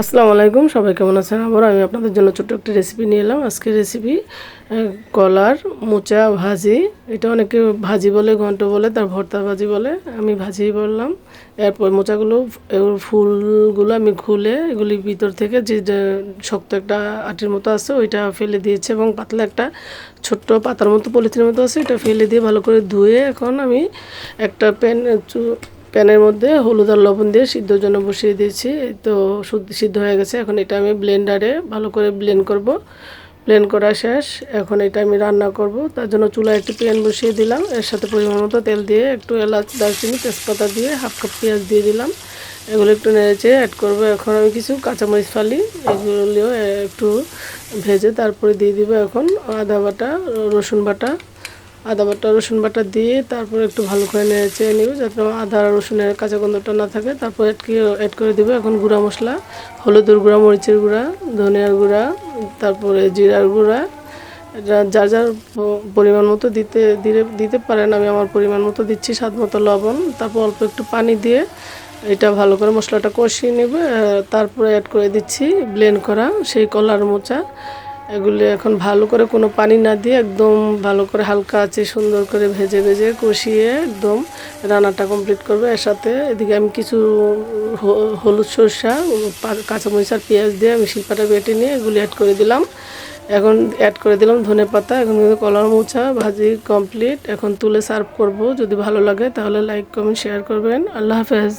আসসালামু আলাইকুম, সবাই কেমন আছেন? আবার আমি আপনাদের জন্য ছোট্ট একটা রেসিপি নিয়ে এলাম। আজকের রেসিপি কলার মোচা ভাজি। এটা অনেকে ভাজি বলে, ঘন্ট বলে, তার ভর্তা ভাজি বলে। আমি ভাজিই বললাম। এরপর মোচাগুলো ফুলগুলো আমি খুলে এগুলি ভিতর থেকে যে শক্ত একটা আটির মতো আছে, ওইটা ফেলে দিয়েছে এবং পাতলা একটা ছোট্ট পাতার মতো, পলিথিনের মতো আছে, এটা ফেলে দিয়ে ভালো করে ধুয়ে এখন আমি একটা প্যান প্যানের মধ্যে হলুদ আর লবণ দিয়ে সিদ্ধর জন্য বসিয়ে দিয়েছি। তো সিদ্ধ হয়ে গেছে। এখন এটা আমি ব্লেন্ডারে ভালো করে ব্লেন্ড করব। ব্লেন্ড করা শেষ। এখন এটা আমি রান্না করব। তার জন্য চুলায় একটি প্যান বসিয়ে দিলাম। এর সাথে পরিমাণ মতো তেল দিয়ে একটু এলাচ, দারচিনি, তেজপাতা দিয়ে হাফ কাপ পেঁয়াজ দিয়ে দিলাম। এগুলো একটু নেড়েচে অ্যাড করব। এখন আমি কিছু কাঁচামরিচ ফালি। এগুলিও একটু ভেজে তারপরে দিয়ে দিব এখন আদা বাটা, রসুন বাটা আদা বাটা, রসুন বাটা দিয়ে তারপর একটু ভালো করে নেড়ে নিব যাতে আদা রসুনের কাঁচা গন্ধটা না থাকে। তারপর অ্যাড অ্যাড করে দেবো এখন গুঁড়া মশলা, হলুদের গুঁড়া, মরিচের গুঁড়া, ধনিয়ার গুঁড়া, তারপরে জিরার গুঁড়া। যার যার পরিমাণ মতো দিতে দিলে দিতে পারেন, আমি আমার পরিমাণ মতো দিচ্ছি, স্বাদ মতো লবণ। তারপর অল্প একটু পানি দিয়ে এটা ভালো করে মশলাটা কষিয়ে নেবে। তারপরে অ্যাড করে দিচ্ছি ব্লেন্ড করা সেই কলার মোচা। এগুলি এখন ভালো করে কোনো পানি না দিয়ে একদম ভালো করে হালকা আছে সুন্দর করে ভেজে ভেজে কষিয়ে একদম রান্নাটা কমপ্লিট করবে। এর সাথে এদিকে আমি কিছু হলুদ সরষা কাঁচামরিচ আর পেঁয়াজ দিয়ে আমি শিল্পাটা বেটে নিয়ে এগুলি অ্যাড করে দিলাম। এখন অ্যাড করে দিলাম ধনে পাতা, এখন কলার মোচা ভাজি কমপ্লিট এখন তুলে সার্ভ করব। যদি ভালো লাগে তাহলে লাইক কমেন্ট শেয়ার করবেন। আল্লাহ হাফেজ।